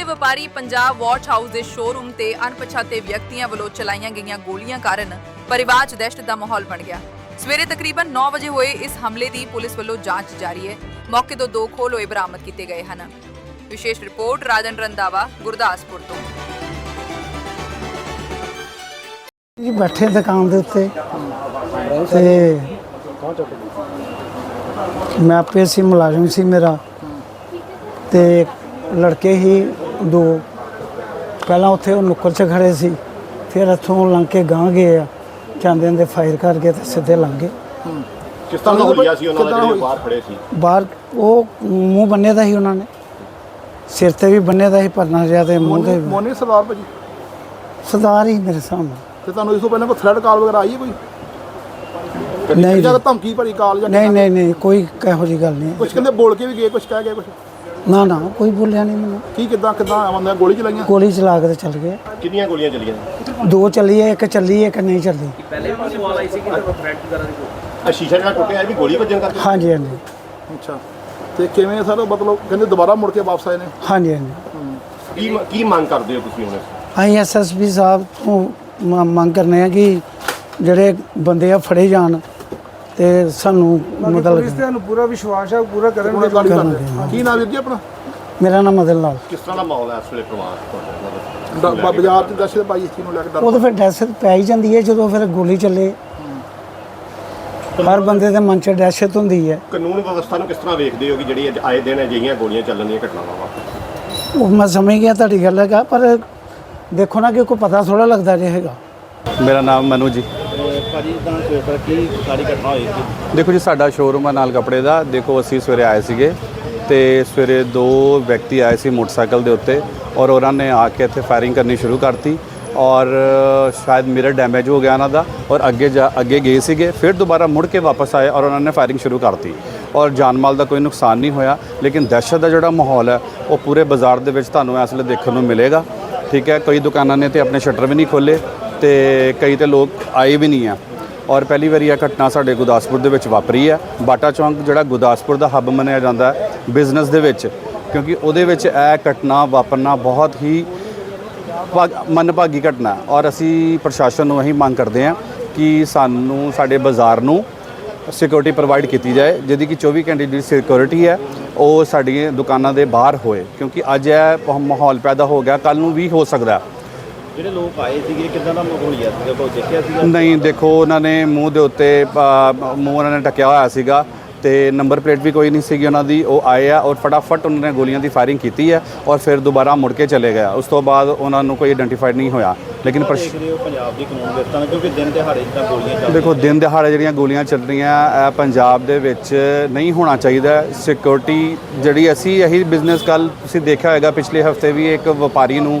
ਦੇ ਵਪਾਰੀ Punjab watch house ਦੇ ਸ਼ੋਰੂਮ ਤੇ ਅਣਪਛਾਤੇ ਵਿਅਕਤੀਆਂ ਵੱਲੋਂ ਚਲਾਈਆਂ ਗਈਆਂ ਗੋਲੀਆਂ ਕਾਰਨ ਪਰਿਵਾਰ 'ਚ ਦਹਿਸ਼ਤ ਦਾ ਮਾਹੌਲ ਬਣ ਗਿਆ। ਸਵੇਰੇ ਤਕਰੀਬਨ 9 ਵਜੇ ਹੋਏ ਇਸ ਹਮਲੇ ਦੀ ਪੁਲਿਸ ਵੱਲੋਂ ਜਾਂਚ ਜਾਰੀ ਹੈ। ਮੌਕੇ ਤੋਂ ਦੋ ਖੋਲ ਹੋਏ ਬਰਾਮਦ ਕੀਤੇ ਗਏ ਹਨ। ਵਿਸ਼ੇਸ਼ ਰਿਪੋਰਟ ਰਾਜਨ ਰੰਦਾਵਾ ਗੁਰਦਾਸਪੁਰ ਤੋਂ। ਜੀ ਬੈਠੇ ਦੁਕਾਨ ਦੇ ਉੱਤੇ ਤੇ ਮੈਂ ਆਪੇ ਸੀ, ਮੁਲਾਜ਼ਮ ਸੀ ਮੇਰਾ ਤੇ ਲੜਕੇ ਹੀ ਦੋ। ਪਹਿਲਾਂ ਉੱਥੇ ਉਹ ਨੁੱਕਰ 'ਚ ਖੜੇ ਸੀ। ਫਿਰ ਇੱਥੋਂ ਲੰਘ ਕੇ ਗਾਂ ਗਏ ਆ। ਜਾਂਦੇ ਦੇ ਫਾਇਰ ਕਰਕੇ ਤੇ ਸਿੱਧੇ ਲੰਘ ਗਏ। ਕਿਸ ਤਰ੍ਹਾਂ ਦਾ ਹੋਈਆ ਸੀ ਉਹਨਾਂ ਦਾ ਜਿਹੜੇ ਬਾਹਰ ਖੜੇ ਸੀ? ਬਾਹਰ ਉਹ ਮੂੰਹ ਬੰਨੇ ਦਾ ਸੀ ਉਹਨਾਂ ਨੇ। ਸਿਰ ਤੇ ਵੀ ਬੰਨੇ ਦਾ ਸੀ ਪਰਨਾ ਜਿਹਾ ਤੇ ਮੂੰਹ ਤੇ ਵੀ। ਮੋਨੀ ਸਰਦਾਰ ਭਾਜੀ? ਸਰਦਾਰ ਹੀ ਮੇਰੇ ਸਾਹਮਣੇ। ਤੇ ਤੁਹਾਨੂੰ ਇਸ ਤੋਂ ਪਹਿਲਾਂ ਕੋਈ ਥ੍ਰੈਡ ਕਾਲ ਵਗੈਰਾ ਆਈ ਹੈ ਕੋਈ? ਨਹੀਂ ਜਾਂ ਜੀ। ਧਮਕੀ ਭਰੀ ਕਾਲ ਜਾਂ ਨਹੀਂ ਨਹੀਂ ਨਹੀਂ ਕੋਈ ਇਹੋ ਜਿਹੀ ਗੱਲ ਨਹੀਂ ਕੁਝ ਕਹਿੰਦੇ ਬੋਲ ਕੇ ਵੀ ਗਏ ਕੁਝ ਕਹਿ ਗਏ ਕੁਝ ਨਾ ਨਾ ਕੋਈ ਬੋਲਿਆ ਨਹੀਂ ਮੈਨੂੰ। ਕੀ ਕਿਦਾਂ ਕਿਦਾਂ ਆਉਂਦਾ ਗੋਲੀ ਚਲਾਈਆਂ? ਗੋਲੀ ਚਲਾ ਕੇ ਤੇ ਚੱਲ ਗਏ। ਕਿੰਨੀਆਂ ਗੋਲੀਆਂ ਚੱਲੀਆਂ? ਦੋ ਚੱਲੀ ਹੈ ਇੱਕ ਚੱਲੀ ਹੈ ਇੱਕ ਨਹੀਂ ਚੱਲੀ। ਆ ਸ਼ੀਸ਼ਾ ਜਿਹੜਾ ਟੁੱਟਿਆ ਇਹ ਵੀ ਗੋਲੀ ਵੱਜਣ ਕਰਕੇ? ਹਾਂਜੀ ਹਾਂਜੀ। ਅੱਛਾ। ਤੇ ਕਿਵੇਂ ਸਰ? ਮਤਲਬ ਕਹਿੰਦੇ ਦੁਬਾਰਾ ਮੁੜ ਕੇ ਵਾਪਸ ਆਏ ਨੇ? ਹਾਂਜੀ ਹਾਂਜੀ। ਕੀ ਕੀ ਮੰਗ ਕਰਦੇ ਹੋ ਤੁਸੀਂ ਹੁਣ? ਅਸੀਂ ਐਸਐਸਪੀ ਸਾਹਿਬ ਤੋਂ ਮੰਗ ਕਰਨੇ ਆ ਕਿ ਜਿਹੜੇ ਬੰਦੇ ਆ ਫੜੇ ਜਾਣ। ਤੇ ਸਾਨੂੰ ਮਤਲਬ ਤੁਹਾਨੂੰ ਪੂਰਾ ਵਿਸ਼ਵਾਸ ਹੈ ਪੂਰਾ ਕਰਨਗੇ ਕਰਾਂਗੇ, ਕਰਦੇ ਕੀ ਨਾਮ ਵੀਰ ਜੀ ਆਪਣਾ? ਮੇਰਾ ਨਾਮ ਮਦਨ ਲਾਲ। ਕਿਸ ਤਰ੍ਹਾਂ ਦਾ ਮਾਹੌਲ ਹੈ ਇਸ ਵੇਲੇ ਪਰਿਵਾਰ ਤੁਹਾਡਾ ਡ- ਬ- ਬਾਜ਼ਾਰ ਚ ਦਸ਼ਤ ਪਾਈ ਇਸ ਚੀਜ਼ ਨੂੰ ਲੈ ਕੇ ਡਰ ਉਹ ਤਾਂ ਫਿਰ ਦਹਿਸ਼ਤ ਪੈ ਹੀ ਜਾਂਦੀ ਹੈ ਜਦੋਂ ਫਿਰ ਗੋਲੀ ਚੱਲੇ। ਹਰ ਬੰਦੇ ਦੇ ਮਨ 'ਚ ਦਹਿਸ਼ਤ ਹੁੰਦੀ ਹੈ। ਕਾਨੂੰਨ ਵਿਵਸਥਾ ਨੂੰ ਕਿਸ ਤਰ੍ਹਾਂ ਵੇਖਦੇ ਹੋ ਕਿ ਜਿਹੜੀ ਅੱਜ ਆਏ ਦਿਨ ਅਜਿਹੀਆਂ ਗੋਲੀਆਂ ਚੱਲਣ ਦੀਆਂ ਘਟਨਾਵਾਂ ਵਾ ਉਹ ਮੈਂ ਸਮਝ ਗਿਆ ਤੁਹਾਡੀ ਗੱਲ ਹੈਗਾ ਪਰ ਦੇਖੋ ਨਾ ਕਿ ਕੋਈ ਪਤਾ ਥੋੜਾ ਲੱਗਦਾ ਜੇ ਹੈਗਾ। ਮੇਰਾ ਨਾਮ ਮਨੂ ਜੀ। ਭਾਜੀ ਤਾਂ ਸਵੇਰ ਕੀ ਸਾਰੀ ਘਟਨਾ ਹੋਈ ਸੀ। ਦੇਖੋ ਜੀ, ਸਾਡਾ ਸ਼ੋਰੂਮ ਹੈ ਨਾਲ ਕੱਪੜੇ ਦਾ। ਦੇਖੋ, ਅਸੀਂ ਸਵੇਰੇ ਆਏ ਸੀਗੇ ਤੇ ਸਵੇਰੇ ਦੋ ਵਿਅਕਤੀ ਆਏ ਸੀ ਮੋਟਰਸਾਈਕਲ ਦੇ ਉੱਤੇ ਔਰ ਉਹਨਾਂ ਨੇ ਆ ਕੇ ਇੱਥੇ ਫਾਇਰਿੰਗ ਕਰਨੀ ਸ਼ੁਰੂ ਕਰਤੀ ਔਰ ਸ਼ਾਇਦ ਮਿਰਰ ਡੈਮੇਜ ਹੋ ਗਿਆ ਉਹਨਾਂ ਦਾ ਔਰ ਅੱਗੇ ਜਾ, ਅੱਗੇ ਗਏ ਸੀਗੇ। ਫਿਰ ਦੁਬਾਰਾ ਮੁੜ ਕੇ ਵਾਪਸ ਆਏ ਔਰ ਉਹਨਾਂ ਨੇ ਫਾਇਰਿੰਗ ਸ਼ੁਰੂ ਕਰਤੀ ਔਰ ਜਾਨ ਮਾਲ ਦਾ ਕੋਈ ਨੁਕਸਾਨ ਨਹੀਂ ਹੋਇਆ। ਲੇਕਿਨ ਦਹਿਸ਼ਤ ਦਾ ਜਿਹੜਾ ਮਾਹੌਲ ਹੈ, ਉਹ ਪੂਰੇ ਬਾਜ਼ਾਰ ਦੇ ਵਿੱਚ ਤੁਹਾਨੂੰ ਇਸ ਵੇਲੇ ਦੇਖਣ ਨੂੰ ਮਿਲੇਗਾ। ਠੀਕ ਹੈ, ਕਈ ਦੁਕਾਨਾਂ ਨੇ ਤੇ ਆਪਣੇ ਸ਼ਟਰ ਵੀ ਨਹੀਂ ਖੋਲੇ ਤੇ ਕਈ ਤੇ ਲੋਕ ਆਏ ਵੀ ਨਹੀਂ ਆ। ਔਰ ਪਹਿਲੀ ਵਾਰੀ ਇਹ ਘਟਨਾ ਸਾਡੇ ਗੁਰਦਾਸਪੁਰ ਦੇ ਵਿੱਚ ਵਾਪਰੀ ਹੈ। ਬਾਟਾ ਚੌਂਕ ਜਿਹੜਾ ਗੁਰਦਾਸਪੁਰ ਦਾ ਹੱਬ ਮੰਨਿਆ ਜਾਂਦਾ ਹੈ ਬਿਜ਼ਨਸ ਦੇ ਵਿੱਚ। ਕਿਉਂਕਿ ਉਹਦੇ ਵਿੱਚ ਇਹ ਘਟਨਾ ਵਾਪਰਨਾ ਬਹੁਤ ਹੀ ਭਾਗ- ਮੰਦਭਾਗੀ ਘਟਨਾ ਔਰ ਅਸੀਂ ਪ੍ਰਸ਼ਾਸਨ ਨੂੰ ਇਹੀ ਮੰਗ ਕਰਦੇ ਹਾਂ ਕਿ ਸਾਨੂੰ ਸਾਡੇ ਬਾਜ਼ਾਰ ਨੂੰ ਸਿਕਿਉਰਿਟੀ ਪ੍ਰੋਵਾਈਡ ਕੀਤੀ ਜਾਏ, ਜਿਹਦੀ ਕਿ 24 ਘੰਟੇ ਦੀ ਸਿਕਿਉਰਿਟੀ ਹੈ, ਉਹ ਸਾਡੀਆਂ ਦੁਕਾਨਾਂ ਦੇ ਬਾਹਰ ਹੋਏ। ਕਿਉਂਕਿ ਅੱਜ ਇਹ ਮਾਹੌਲ ਪੈਦਾ ਹੋ ਗਿਆ। ਕੱਲ ਨੂੰ ਵੀ ਹੋ ਸਕਦਾ ਜਿਹੜੇ ਲੋਕ ਆਏ ਸੀਗੇ ਕਿਦਾਂ ਦਾ ਮਾਹੌਲ ਹੋਇਆ ਸੀਗਾ? ਕੋਈ ਦੇਖਿਆ ਸੀਗਾ? ਨਹੀਂ ਦੇਖੋ ਉਹਨਾਂ ਨੇ ਮੂੰਹ ਦੇ ਉੱਤੇ ਅ, ਮੂੰਹ ਉਹਨਾਂ ਨੇ ਢੱਕਿਆ ਹੋਇਆ ਸੀਗਾ ਤੇ ਨੰਬਰ ਪਲੇਟ ਵੀ ਕੋਈ ਨਹੀਂ ਸੀਗੀ ਉਹਨਾਂ ਦੀ। ਉਹ ਆਏ ਆ ਔਰ ਫਟਾਫਟ ਉਹਨਾਂ ਨੇ ਗੋਲੀਆਂ ਦੀ ਫਾਇਰਿੰਗ ਕੀਤੀ ਹੈ ਔਰ ਫਿਰ ਦੁਬਾਰਾ ਮੁੜ ਕੇ ਚਲੇ ਗਿਆ ਉਸ ਤੋਂ ਬਾਅਦ ਉਹਨਾਂ ਨੂੰ ਕੋਈ ਆਇਡੈਂਟੀਫਾਈਡ ਨਹੀਂ ਹੋਇਆ। ਲੇਕਿਨ ਪ੍ਰਸ਼- ਦੇਖ ਰਹੇ ਹੋ ਪੰਜਾਬ ਦੀ ਕਾਨੂੰਨ ਵਿਵਸਥਾ ਨੂੰ? ਕਿਉਂਕਿ ਦਿਨ ਦਿਹਾੜੇ ਜਿੱਦਾਂ ਗੋਲੀਆਂ ਚੱਲ ਦੇਖੋ ਦਿਨ ਦਿਹਾੜੇ ਜਿਹੜੀਆਂ ਗੋਲੀਆਂ ਚੱਲ ਰਹੀਆਂ ਇਹ ਪੰਜਾਬ ਦੇ ਵਿੱਚ ਨਹੀਂ ਹੋਣਾ ਚਾਹੀਦਾ। ਸਿਕਿਉਰਿਟੀ ਜਿਹੜੀ ਅਸੀਂ ਇਹੀ ਬਿਜ਼ਨਸ ਕੱਲ ਤੁਸੀਂ ਦੇਖਿਆ ਹੋਵੇਗਾ ਪਿਛਲੇ ਹਫ਼ਤੇ ਵੀ ਇੱਕ ਵਪਾਰੀ ਨੂੰ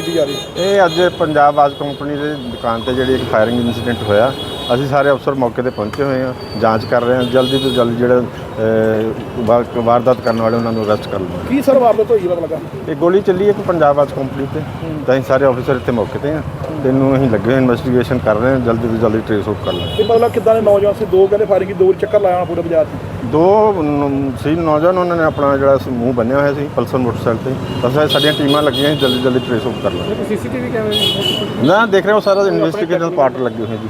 ਇਹ ਅੱਜ ਪੰਜਾਬ ਆਜ ਕੰਪਨੀ ਦੇ ਦੁਕਾਨ ਤੇ ਜਿਹੜੀ ਇੱਕ ਫਾਇਰਿੰਗ ਇਨਸੀਡੈਂਟ ਹੋਇਆ ਅਸੀਂ ਸਾਰੇ ਅਫਸਰ ਮੌਕੇ ਤੇ ਪਹੁੰਚੇ ਹੋਏ ਹਾਂ ਜਾਂਚ ਕਰ ਰਹੇ ਹਾਂ ਜਲਦੀ ਤੋਂ ਜਲਦੀ ਜਿਹੜੇ ਅਹ, ਵਾਰਦਾਤ ਕਰਨ ਵਾਲੇ ਉਹਨਾਂ ਨੂੰ ਅਰੈਸਟ ਕਰ ਲਵਾਂਗੇ। ਕੀ ਸਰ ਵਾਰਦਾਤ ਹੋਈ ਪਤਾ ਲੱਗਾ? ਇਹ ਗੋਲੀ ਚੱਲੀ ਇੱਕ ਪੰਜਾਬ ਆਜ ਕੰਪਨੀ ਤੇ ਤਾਂ ਅਸੀਂ ਸਾਰੇ ਅਫਸਰ ਇੱਥੇ ਮੌਕੇ ਤੇ ਹਾਂ। ਇਹਨੂੰ ਅਸੀਂ ਲੱਗੇ ਇਨਵੈਸਟੀਗੇਸ਼ਨ ਕਰ ਰਹੇ ਹਾਂ ਜਲਦੀ ਤੋਂ ਜਲਦੀ ਟ੍ਰੇਸ ਆਊਟ ਕਰ ਲਾਂਗੇ। ਇਹ ਮਤਲਬ ਕਿਦਾਂ ਦੇ ਨੌਜਵਾਨ ਸੀ? ਦੋ ਕਹਿੰਦੇ ਫਾਇਰਿੰਗ ਦੋ ਵਾਰੀ ਚੱਕਰ ਲਾਇਆ ਹੋਣਾ ਪੂਰੇ ਬਾਜ਼ਾਰ 'ਚ। ਦੋ ਨ- ਸੀ ਨੌਜਵਾਨ ਉਹਨਾਂ ਨੇ ਆਪਣਾ ਜਿਹੜਾ ਸੀ ਮੂੰਹ ਬੰਨਿਆ ਹੋਇਆ ਸੀ ਪਲਸਰ ਮੋਟਰਸਾਈਕਲ ਤੇ। ਇਹ ਸਾਡੀਆਂ ਟੀਮਾਂ ਲੱਗੀਆਂ ਸੀ, ਜਲਦੀ ਜਲਦੀ ਟ੍ਰੇਸ ਆਊਟ ਕਰ ਲਾਂਗੇ। ਸੀਸੀਟੀਵੀ ਕੈਮਰੇ ਨਾ ਦੇਖ ਰਹੇ ਹੋ ਸਾਰਾ ਇਨਵੈਸਟੀਗੇਸ਼ਨ ਪਾਰਟ ਲੱਗੇ ਹੋਏ ਜੀ।